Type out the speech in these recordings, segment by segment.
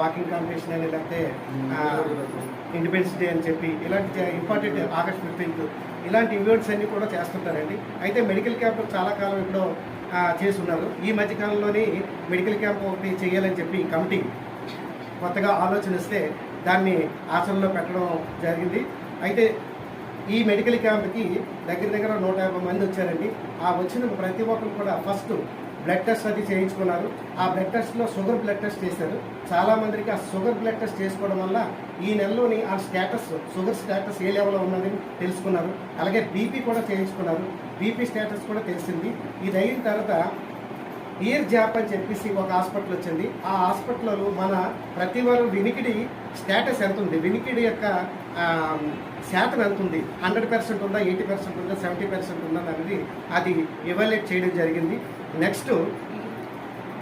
Walking competition అని లేకపోతే independence day అని చెప్పి ఇలాంటి ఇంపార్టెంట్ ఆగస్ట్ ఫిఫ్టీన్త్ ఇలాంటి ఈవెంట్స్ అన్ని కూడా చేస్తుంటారండి. అయితే మెడికల్ క్యాంప్ చాలా కాలం ఇప్పుడు చేస్తున్నారు ఈ మధ్య కాలంలోని మెడికల్ క్యాంప్ ఒకటి చేయాలని చెప్పి కమిటీ కొత్తగా ఆలోచన ఇస్తే దాన్ని ఆచరణలో పెట్టడం జరిగింది. అయితే ఈ మెడికల్ క్యాంప్కి దగ్గర దగ్గర నూట యాభై మంది వచ్చారండి. ఆ వచ్చిన ప్రతి ఒక్కరు కూడా ఫస్ట్ బ్లడ్ టెస్ట్ అది చేయించుకున్నారు. ఆ బ్లడ్ టెస్ట్లో షుగర్ బ్లడ్ టెస్ట్ చేశారు. చాలా మందికి ఆ షుగర్ బ్లడ్ టెస్ట్ చేసుకోవడం వల్ల ఈ నెలలోని ఆ స్టేటస్ షుగర్ స్టేటస్ ఏ లెవెల్లో ఉన్నది తెలుసుకున్నారు. అలాగే బీపీ కూడా చేయించుకున్నారు. బీపీ స్టేటస్ కూడా తెలిసింది. ఇది అయిన తర్వాత ఇయర్ జాప్ అని చెప్పేసి ఒక హాస్పిటల్ వచ్చింది. ఆ హాస్పిటల్లో మన ప్రతి వారం వినికిడి స్టేటస్ ఎంత ఉంది? వినికిడి యొక్క శాతం ఎంత ఉంది? హండ్రెడ్ పర్సెంట్ ఉందా? ఎయిటీ పర్సెంట్ ఉందా? సెవెంటీ పర్సెంట్ ఉందా? అనేది అది ఎవాల్యుయేట్ చేయడం జరిగింది. నెక్స్ట్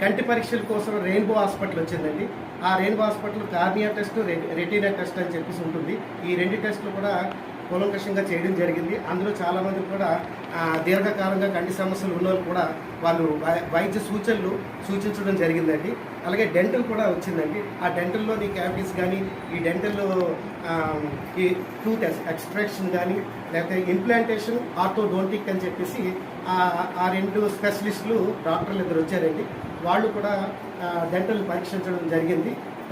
కంటి పరీక్షల కోసం రెయిన్బో హాస్పిటల్ వచ్చిందండి. ఆ rainbow hospital cornea test retina test అని చెప్పేసి ఉంటుంది. ఈ రెండు టెస్టులు కూడా కూలంకషంగా చేయడం జరిగింది. అందులో చాలామంది కూడా దీర్ఘకాలంగా కంటి సమస్యలు ఉన్న వాళ్ళు కూడా వాళ్ళు వై- వైద్య సూచనలు సూచించడం జరిగిందండి. అలాగే డెంటల్ కూడా వచ్చిందండి. ఆ డెంటల్లోని క్యావిటీస్ కానీ ఈ డెంటల్ ఈ టూత్ ఎక్స్ట్రాక్షన్ కానీ లేకపోతే ఇంప్లాంటేషన్ ఆర్థోడోంటిక్ అని చెప్పేసి ఆ- ఆ రెండు స్పెషలిస్టులు డాక్టర్లు ఇద్దరు వచ్చారండి. వాళ్ళు కూడా డెంటల్ పరీక్షించడం జరిగింది.